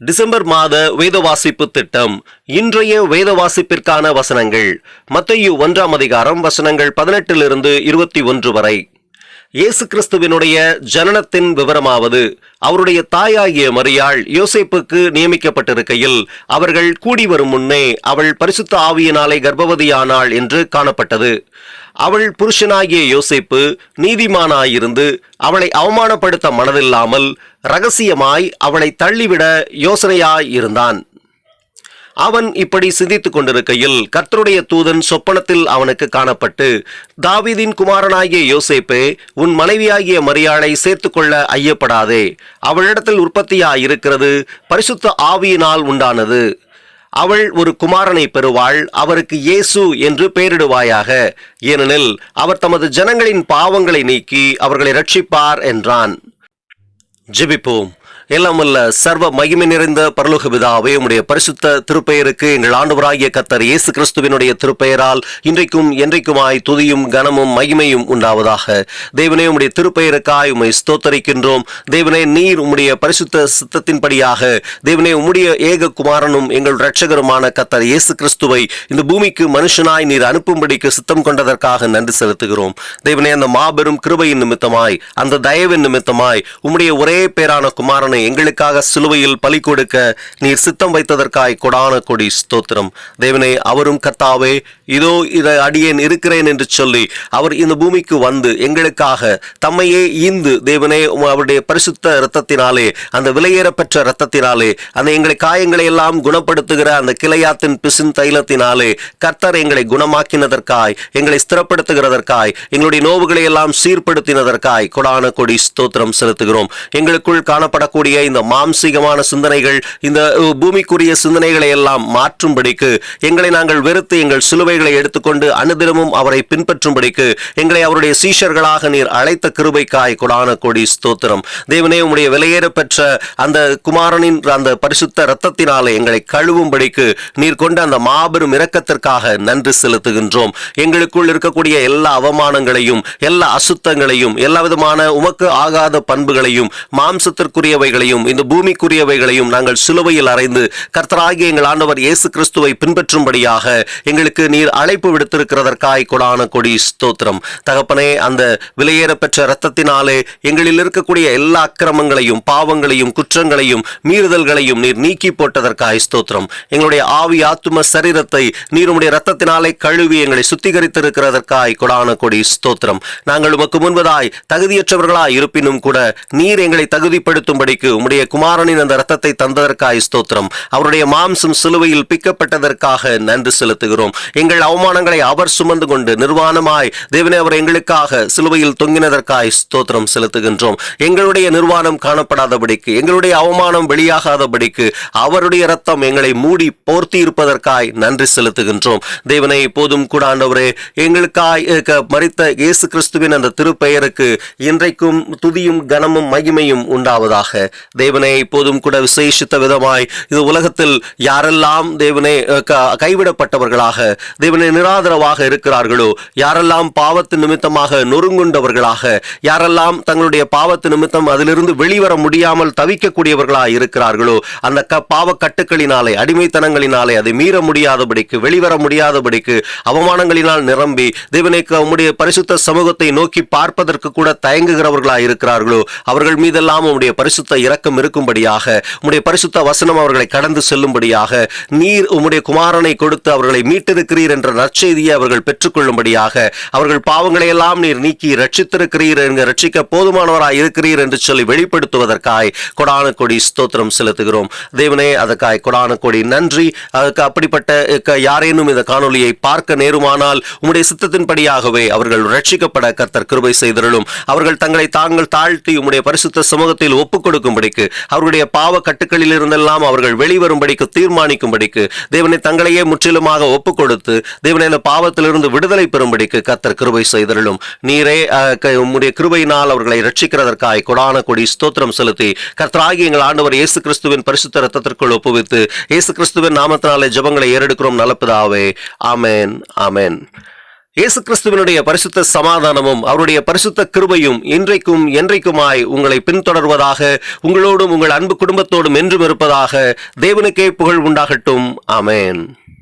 December மாத வேத வாசிப்பு திட்டம். இன்றைய வேத வாசிப்பிற்கான வசனங்கள். மத்தையு ஒன்றாம் அதிகாரம் வசனங்கள் பதினெட்டிலிருந்து இருபத்தி ஒன்று வரை. இயேசு கிறிஸ்துவினுடைய ஜனனத்தின் விவரமாவது. அவருடைய தாயாகிய மரியாள் யோசேப்புக்கு நியமிக்கப்பட்டிருக்கையில் அவர்கள் கூடி வரும் முன்னே அவள் பரிசுத்த ஆவியினாலே கர்ப்பவதியானாள் என்று காணப்பட்டது. அவள் புருஷனாகிய யோசேப்பு நீதிமானாயிருந்து அவளை அவமானப்படுத்த மனதில்லாமல் ரகசியமாய் அவளை தள்ளிவிட யோசனையாயிருந்தான். அவன் இப்படி சிந்தித்துக் கொண்டிருக்கையில் கர்த்தருடைய தூதன் சொப்பனத்தில் அவனுக்கு காணப்பட்டு தாவிதின் குமாரனாகிய யோசேப்பே உன் மனைவியாகிய மரியாளை சேர்த்துக்கொள்ள ஐயப்படாதே அவளிடத்தில் உற்பத்தியாயிருக்கிறது பரிசுத்த ஆவியினால் உண்டானது. அவள் ஒரு குமாரனை பெறுவாள் அவருக்கு இயேசு என்று பெயரிடுவாயாக ஏனெனில் அவர் தமது ஜனங்களின் பாவங்களை நீக்கி அவர்களை ரட்சிப்பார் என்றான். ஜெபிப்போம் எல்லாம் வல்ல சர்வ மகிமை நிறைந்த பரலோக பிதாவே உம்முடைய பரிசுத்த திருப்பெயருக்கு எங்கள் ஆண்டவராகிய கத்தர் இயேசு கிறிஸ்துவினுடைய திருப்பெயரால் இன்றைக்கும் என்றைக்குமாய் துதியும் கனமும் மகிமையும் உண்டாவதாக. தேவனே உடைய திருப்பெயருக்காய் உம்மை ஸ்தோத்தரிக்கின்றோம். தேவனே நீர் உம்முடைய பரிசுத்த சித்தத்தின்படியாக தேவனே உம்முடைய ஏக குமாரனும் எங்கள் இரட்சகருமான கத்தர் இயேசு கிறிஸ்துவை இந்த பூமிக்கு மனுஷனாய் நீர் அனுப்பும்படிக்கு சித்தம் கொண்டதற்காக நன்றி செலுத்துகிறோம். தேவனே அந்த மாபெரும் கிருபையின் நிமித்தமாய் அந்த தயவின் நிமித்தமாய் உம்முடைய ஒரே பேரான குமாரன் எங்களுக்காக சிலுவையில் பலி கொடுக்க நீர் சித்தம் வைத்ததற்காய் கொடான கொடி ஸ்தோத்திரம். தேவனே அவரும் கத்தாவே இதோ இதை அடியேன் இருக்கிறேன் என்று சொல்லி அவர் இந்த பூமிக்கு வந்து எங்களுக்காக தம்மையே ஈந்து தேவனே அவருடைய பரிசுத்த இரத்தத்தினாலே அந்த விலையேறப்பெற்ற இரத்தத்தினாலே அந்த எங்களை காயங்களை எல்லாம் குணப்படுத்துகிற அந்த கிளையாத்தின் பிசின் தைலத்தினாலே கர்த்தர் எங்களை குணமாக்கினதற்காய் எங்களை ஸ்திரப்படுத்துகிறதற்காய் எங்களுடைய நோவுகளை எல்லாம் சீர்படுத்தினதற்காய் கொடான கொடி ஸ்தோத்திரம் செலுத்துகிறோம். எங்களுக்குள் காணப்படக்கூடிய இந்த மாம்சீகமான சிந்தனைகள் இந்த பூமிக்குரிய சிந்தனைகளை எல்லாம் மாற்றும்படிக்கு எங்களை நாங்கள் வெறுத்து எங்கள் சிலுவைகளை எடுத்துக்கொண்டு அனுதினமும் அவரை பின்பற்றும்படிக்கு எங்களை அவருடைய சீஷர்களாக நீர் அழைத்த கிருபைக்காய் கொடான கொடி ஸ்தோத்திரம். தேவனே உம்முடைய விலையேற பெற்ற அந்த குமாரனின் அந்த பரிசுத்த ரத்தத்தினாலே எங்களை கழுவும்படிக்கு நீர் கொண்ட அந்த மாபெரும் இரக்கத்திற்காக நன்றி செலுத்துகின்றோம். எங்களுக்குள் இருக்கக்கூடிய எல்லா அவமானங்களையும் எல்லா அசுத்தங்களையும் எல்லா விதமான உமக்கு ஆகாத பண்புகளையும் மாம்சத்திற்குரியவை மாம்சத்திற்குரியவைகளையும் இந்த பூமிக்குரியவைகளையும் நாங்கள் சிலுவையில் அறைந்து கர்த்தராகிய எங்கள் ஆண்டவர் இயேசு கிறிஸ்துவை பின்பற்றும்படியாக எங்களுக்கு நீர் அழைப்பு விடுத்திருக்கிறதற்காய் கொடான கொடி ஸ்தோத்திரம். தகப்பனே அந்த விலையேற பெற்ற இரத்தத்தினாலே எங்களில் இருக்கக்கூடிய எல்லா அக்கிரமங்களையும் பாவங்களையும் குற்றங்களையும் மீறுதல்களையும் நீர் நீக்கி போட்டதற்காய் ஸ்தோத்திரம். எங்களுடைய ஆவி ஆத்தும சரீரத்தை நீர் உம்முடைய இரத்தத்தினாலே கழுவி எங்களை சுத்திகரித்திருக்கிறதற்காய் கொடான கொடி ஸ்தோத்திரம். நாங்கள் உமக்கு முன்பதாய் தகுதியற்றவர்களாய் இருப்பினும் கூட நீர் எங்களை தகுதிப்படுத்தும்படிக்கு உம்முடைய குமாரனின் அந்த ரத்தத்தை தந்ததற்காய் ஸ்தோத்திரம். அவருடைய மாம்சம் சிலுவையில் பிக்கப்பட்டதற்காக நன்றி செலுத்துகிறோம். எங்கள் அவமானங்களை அவர் சுமந்து கொண்டு நிர்வாணமாய் தேவனே அவர் எங்களுக்காக சிலுவையில் தொங்கினதற்காய் ஸ்தோத்திரம் செலுத்துகின்றோம். எங்களுடைய நிர்வாணம் காணப்படாதபடிக்கு எங்களுடைய அவமானம் வெளியாகாதபடிக்கு அவருடைய ரத்தம் எங்களை மூடி போர்த்தி இருப்பதற்காய் நன்றி செலுத்துகின்றோம். தேவனை போதும் கூட ஆண்டவரே எங்களுக்காய் மறித்த க- இயேசு கிறிஸ்துவின் அந்த திருப்பெயருக்கு இன்றைக்கும் துதியும் கனமும் மகிமையும் உண்டாவதாக தேவனை இப்போதும் கூட விசேஷித்த விதமாய் இது உலகத்தில் யாரெல்லாம் தேவனை கைவிடப்பட்டவர்களாக தேவனை நிராதரவாக இருக்கிறார்களோ யாரெல்லாம் பாவத்து நிமித்தமாக நொறுங்குண்டவர்களாக யாரெல்லாம் தங்களுடைய பாவத்து நிமித்தம் அதிலிருந்து வெளிவர முடியாமல் தவிக்கக்கூடியவர்களாக இருக்கிறார்களோ அந்த க பாவ கட்டுக்களினாலே அடிமைத்தனங்களினாலே அதை மீற முடியாதபடிக்கு வெளிவர முடியாதபடிக்கு அவமானங்களினால் நிரம்பி தேவனைக்கு உம்முடைய பரிசுத்த சமூகத்தை நோக்கி பார்ப்பதற்கு கூட தயங்குகிறவர்களாக இருக்கிறார்களோ அவர்கள் மீதெல்லாம் உம்முடைய பரிசுத்த இரக்கம் இருக்கும்படியாக உம்முடைய பரிசுத்த வசனம் அவர்களை கடந்து செல்லும்படியாக நீர் உம்முடைய குமாரனை கொடுத்து அவர்களை மீட்டிருக்கிறீர் என்ற நற்செய்தியை அவர்கள் பெற்றுக்கொள்ளும்படியாக அவர்கள் பாவங்களை எல்லாம் நீர் நீக்கி ரட்சித்திருக்கிறீர் என்க ரட்சிக்க போதுமானவராய் இருக்கிறீர் என்று சொல்லி வெளிப்படுத்துவதற்காய் கொடான கொடி ஸ்தோத்திரம் செலுத்துகிறோம். தேவனே அதற்காய் கொடான கொடி நன்றி. அதுக்கு அப்படிப்பட்ட யாரேனும் இந்த காணொலியை பார்க்க நேருமானால் உம்முடைய சித்தத்தின்படியாகவே அவர்கள் ரட்சிக்கப்பட கர்த்தர் கிருபை செய்திருளும் அவர்கள் தங்களை தாங்கள் தாழ்த்தி உம்முடைய பரிசுத்த சமூகத்தில் ஒப்புக் கொடுக்கும் கொடுக்கும்படிக்கு அவர்களுடைய பாவ கட்டுக்களில் இருந்தெல்லாம் அவர்கள் வெளிவரும்படிக்கு தீர்மானிக்கும்படிக்கு தேவனை தங்களையே முற்றிலுமாக ஒப்புக் கொடுத்து தேவனை அந்த பாவத்திலிருந்து விடுதலை பெறும்படிக்கு கத்தர் கிருபை செய்தருளும். நீரே உம்முடைய கிருபையினால் அவர்களை ரட்சிக்கிறதற்காய் கொடான கொடி ஸ்தோத்திரம் செலுத்தி கர்த்தராகி எங்கள் ஆண்டவர் இயேசு கிறிஸ்துவின் பரிசுத்த ரத்தத்திற்குள் ஒப்புவித்து இயேசு கிறிஸ்துவின் நாமத்தினாலே ஜெபங்களை ஏறெடுக்கிறோம் நலப்பதாவே. ஆமேன் ஆமேன். இயேசு கிறிஸ்துவனுடைய பரிசுத்த சமாதானமும் அவருடைய பரிசுத்த கிருபையும் இன்றைக்கும் என்றைக்குமாய் உங்களை பின்தொடர்வதாக உங்களோடும் உங்கள் அன்பு குடும்பத்தோடும் என்றும் இருப்பதாக தேவனுக்கே புகழ் உண்டாகட்டும். அமேன்